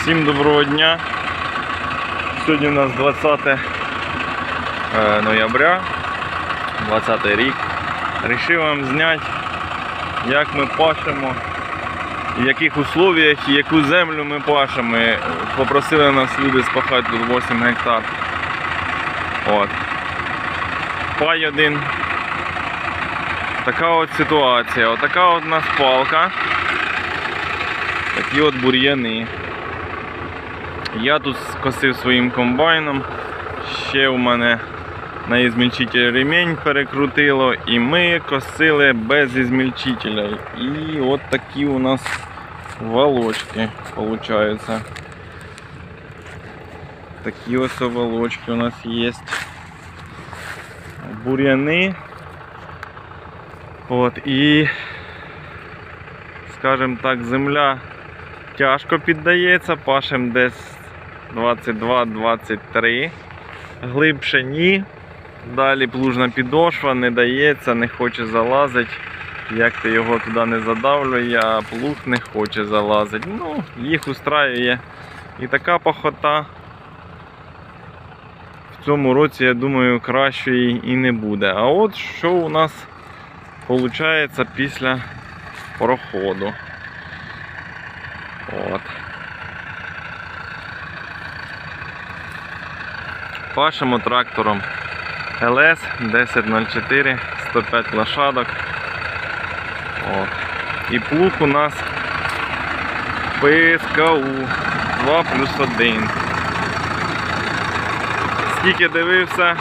Всім доброго дня. Сьогодні у нас 20 е, ноября, 20 рік. Рішив вам зняти, як ми пашемо, в яких условиях і яку землю ми пашемо. Попросили нас люди спахати тут 8 гектар. От. Пай один. Така от ситуація. Отака от у нас палка. Такі от бур'яни. Я тут скосив своїм комбайном. Ще у мене на ізмільчитель ремінь перекрутило і ми косили без ізмільчителя. І от такі у нас волочки получаються. Такі ось волочки у нас є. Бур'яни. От і, скажімо так, земля тяжко піддається, пашем десь 22-23. Глибше ні. Далі плужна підошва не дається, не хоче залазити. Як ти його туди не задавлює, а плуг не хоче залазити. Ну, їх устраює і така похота. В цьому році, я думаю, кращої і не буде. А от що у нас виходить після проходу. От. Пашемо трактором ЛС 1004, 105 лошадок. От. І плуг у нас ПСКУ 2 плюс 1. Скільки дивився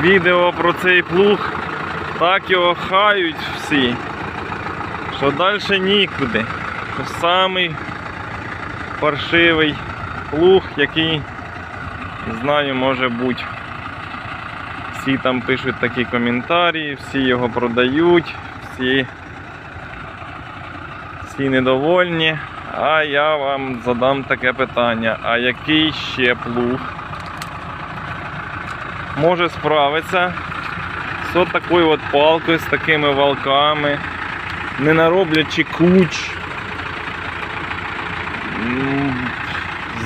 відео про цей плуг, так його хають всі, що далі нікуди. Що самий паршивий плуг, який, знаю, може бути. Всі там пишуть такі коментарі, всі його продають, всі, всі недовольні. А я вам задам таке питання: а який ще плуг може справитися з от такою от палкою, з такими валками, не нароблячи куч,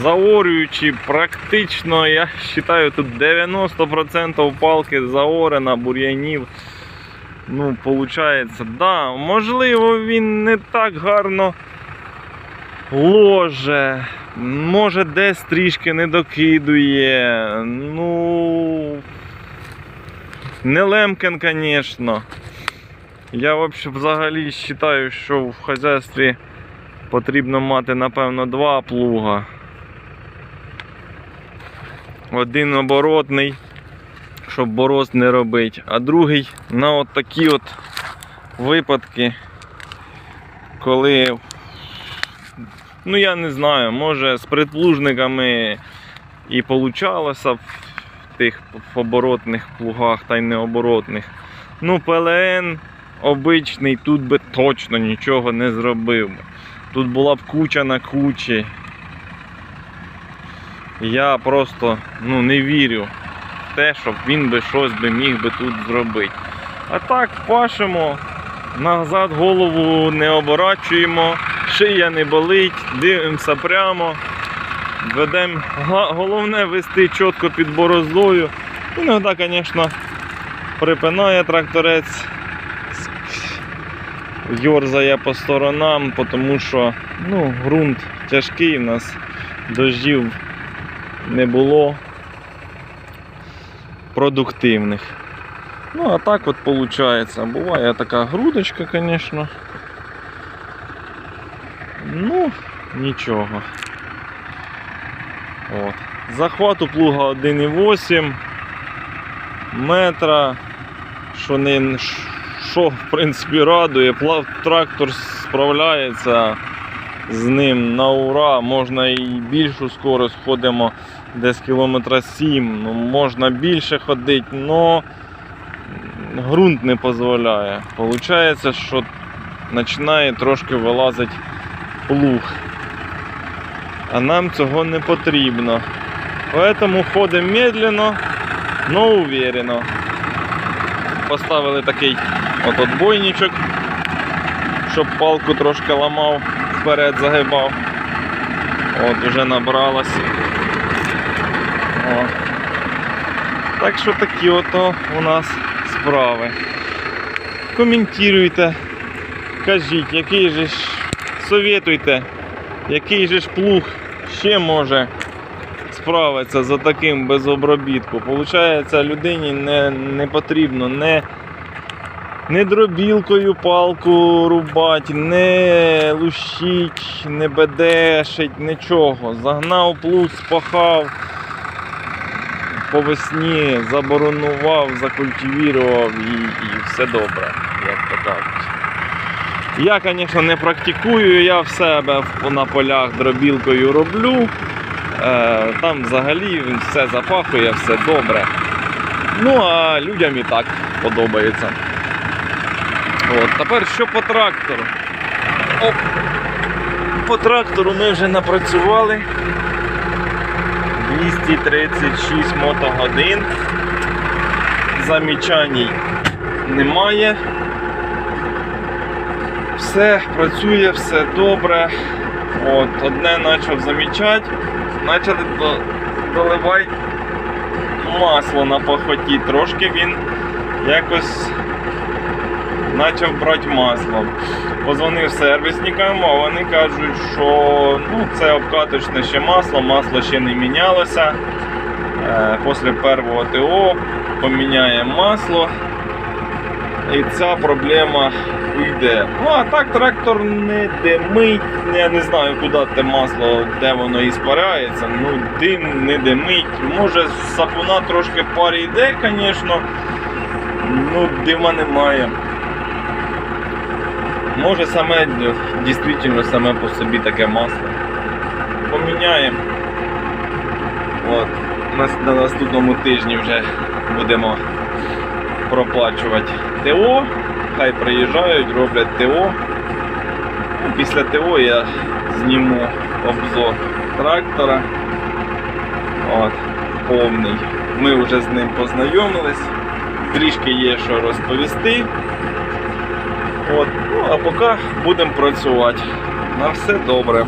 заорюючи практично, я вважаю, тут 90% палки заорена, бур'янів. Ну, виходить, да, можливо, він не так гарно ложе, може десь трішки не докидує. Ну. Не Лемкін, звісно. Я взагалі вважаю, що в хазяйстві потрібно мати, напевно, два плуга. Один оборотний, щоб борозд не робити, а другий на от такі от випадки, коли, ну я не знаю, може з предплужниками і получалося в тих оборотних плугах та й необоротних. Ну, ПЛН обичний тут би точно нічого не зробив. Тут була б куча на кучі. Я просто ну, не вірю в те, щоб він би щось би міг би тут зробити. А так пашемо, назад голову не оборачуємо, шия не болить, дивимося прямо. Ведемо, головне вести чітко під бороздою. Іноді, звісно, припинає тракторець, йорзає по сторонам, тому що ну, ґрунт тяжкий, у нас дождів не було продуктивних. Ну, а так от виходить. Буває така грудочка, звісно. Ну, нічого. От. Захват у плуга 1,8 метра, що не що в принципі радує, Пла- трактор справляється з ним на ура, можна і більшу скорость ходимо десь кілометра 7, ну, можна більше ходити, але ґрунт не дозволяє. Получається, що починає трошки вилазити плуг. А нам цього не потрібно. Поэтому ходимо медленно, но уверенно. Поставили такий от отбойничок, щоб палку трошки ламав, вперед загибав. От, уже набралось. О. Так що такі ото у нас справи. Коментуйте, кажіть, який же ж советуйте, який же ж плуг ще може справитися за таким без обробітку. Получається, людині не, не потрібно не, не дробілкою палку рубати, не лущить, не бедешить, нічого. Загнав плуг, спахав по весні, заборонував, закультивірував і, і все добре, як то кажуть. Я, звісно, не практикую, я в себе на полях дробілкою роблю. Е, Там взагалі все запахує, все добре. Ну, а людям і так подобається. От, тепер що по трактору? Оп. По трактору ми вже напрацювали 236 мотогодин. Замічань немає. Все працює, все добре. От, одне почав замічати, почали до, доливати масло на пахоті. Трошки він якось почав брати масло. Позвонив сервісникам, а вони кажуть, що ну, це обкаточне ще масло, масло ще не мінялося. Е, Після першого ТО поміняємо масло. І ця проблема йде. Ну а так трактор не димить. Я не знаю, куди те масло, де воно іспаряється. Ну, дим не димить. Може, сапуна трошки парі йде, звісно. Ну, дима немає. Може саме дійсно саме по собі таке масло. Поміняємо. От. На, на наступному тижні вже будемо проплачувати ТО. Хай приїжджають, роблять ТО. Ну, Після ТО я зніму обзор трактора. От, повний. Ми вже з ним познайомились. Трішки є що розповісти. От. Ну, а поки будемо працювати. На все добре.